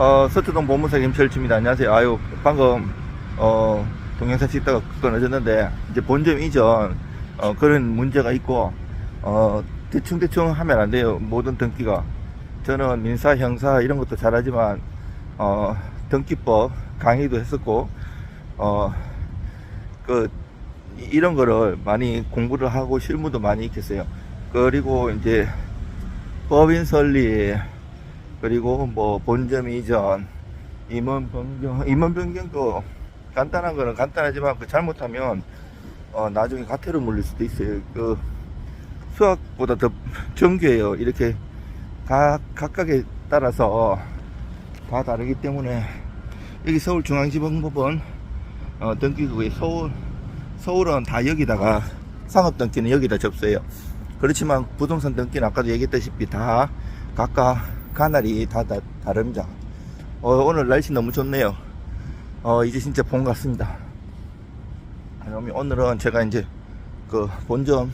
어, 서초동 보문사 김철주입니다. 안녕하세요. 아유, 방금, 어, 동영상 찍다가 끊어졌는데, 이제 본점 이전, 어, 그런 문제가 있고, 어, 대충대충 하면 안 돼요. 모든 등기가. 저는 민사, 형사 이런 것도 잘하지만, 어, 등기법 강의도 했었고, 어, 그, 이- 이런 거를 많이 공부를 하고 실무도 많이 익혔어요. 그리고 이제 법인 설립, 그리고 뭐 본점 이전, 임원 변경, 임원 변경도 간단한 거는 간단하지만 그 잘못하면 어, 나중에 가태로 물릴 수도 있어요. 그 수학보다 더 정교해요. 이렇게 각 각각에 따라서 다 다르기 때문에 여기 서울중앙지방법원 어, 등기구에 서울 서울은 다 여기다가 상업 등기는 여기다 접수해요. 그렇지만 부동산 등기는 아까도 얘기했다시피 다 각각 가날이 다, 다 다릅니다. 어, 오늘 날씨 너무 좋네요. 어, 이제 진짜 봄 같습니다. 그러면 오늘은 제가 이제 그 본점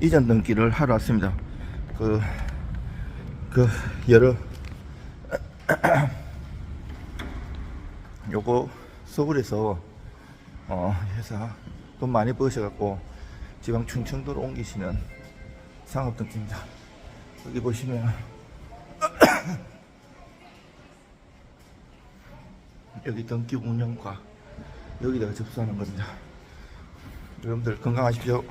이전 등기를 하러 왔습니다. 그, 그, 여러, 요거 서울에서 어, 회사 돈 많이 버셔갖고 지방 충청도로 옮기시는 상업 등기입니다. 여기 보시면 여기 등기 운영과 여기다가 접수하는 겁니다. 여러분들 건강하십시오.